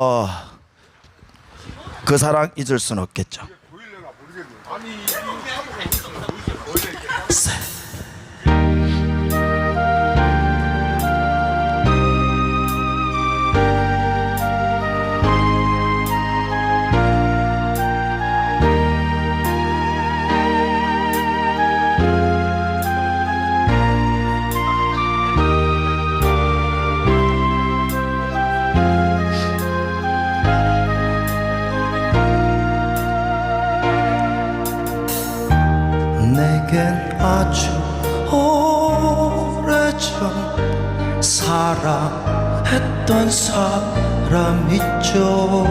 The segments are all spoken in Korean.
어, 그 사랑 잊을 순 없겠죠. 내겐 아주 오래전 사랑했던 사람 있죠.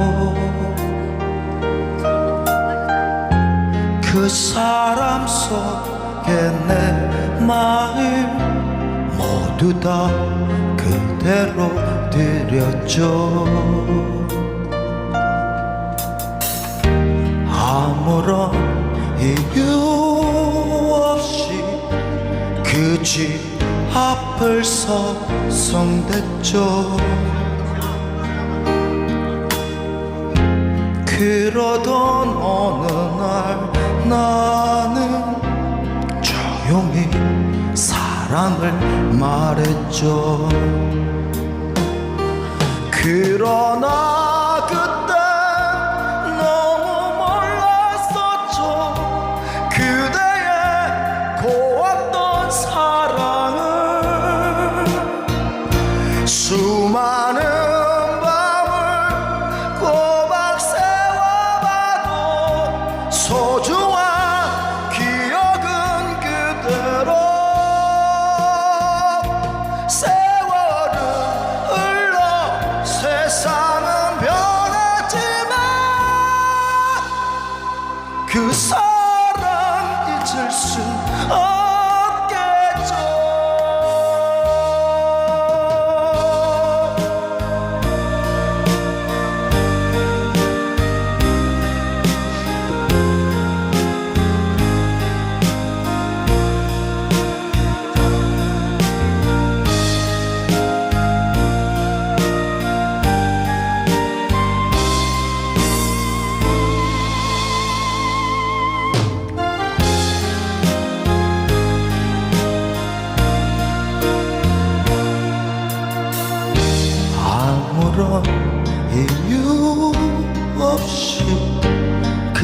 그 사람 속에 내 마음 모두 다 그대로 드렸죠 집 앞을 서성댔죠. 그러던 어느 날 나는 조용히 사랑을 말했죠. 그러나 수많은 밤을 꼬박 세워봐도 소중한 기억은 그대로. 세월은 흘러 세상은 변했지만 그 사랑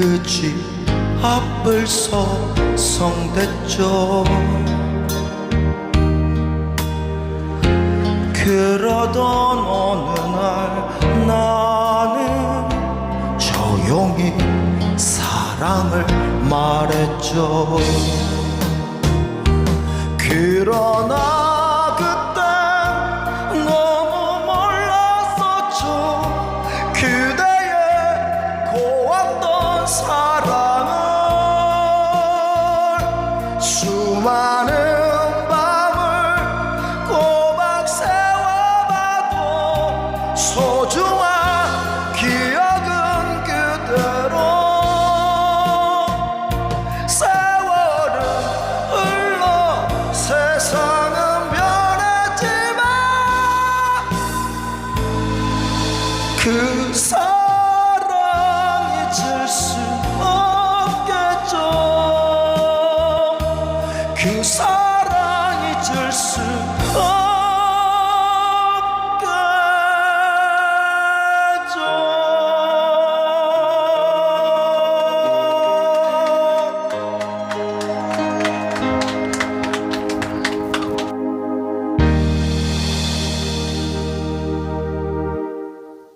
그 집 앞을 서성댔죠. 그러던 어느 날 나는 조용히 사랑을 말했죠 songs.